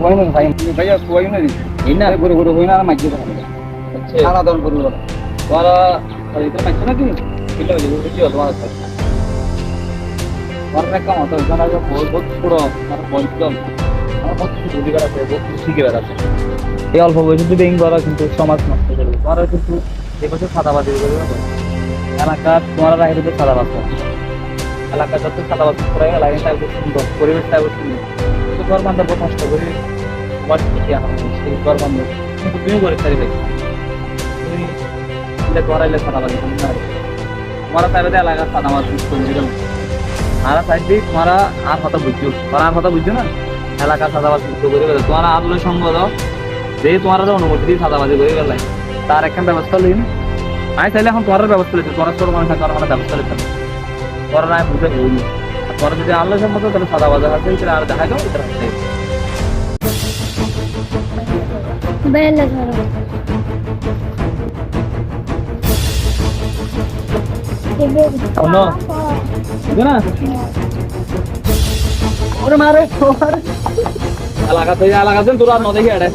তোমার জানা যে বহুত বহুত পুরো আমার বলতো আমার মত কিছু বুঝি বেড়াচ্ছে বহুত কিছু শিখে বেড়াচ্ছে এই অল্প বয়সে যদি ব্যাংক করা কিন্তু সমাজ নষ্ট করবে তোমার কিন্তু এই বছর করবে এলাকার তোমার রাহের তো সাদাবাজ এলাকার যত সাদাবাজ করে এলাকা থাকবে সুন্দর পরিবেশটা সুন্দর। কিন্তু ঘর বান্ধব নষ্ট করে কিন্তু তুমি এটা না তোমার সাদাবাজ করে দিলাম। আর কথা বুঝছ আর কথা বুঝছ না? এলাকার সাদাবাজি মুক্ত করে গেলে তোমার আদলে সঙ্গ দাও। দিয়ে সাদাবাজি করে গেলে তার একটা ব্যবস্থা লিন আমি চাইলে এখন তোমার ব্যবস্থা লিখতে তোমার ছোট মানুষ ব্যবস্থা লিখতে তোমার নাই বুঝে তোমার যদি আল্লাহ সম্মত তাহলে সাদাবাজি আছে আর দেখা যাও হাতে বেলে ধরো অন্য? বুঝো না ওরে মারে ওরে এলাকা থেকে এলাকা থেকে তোরা নদী খেয়ে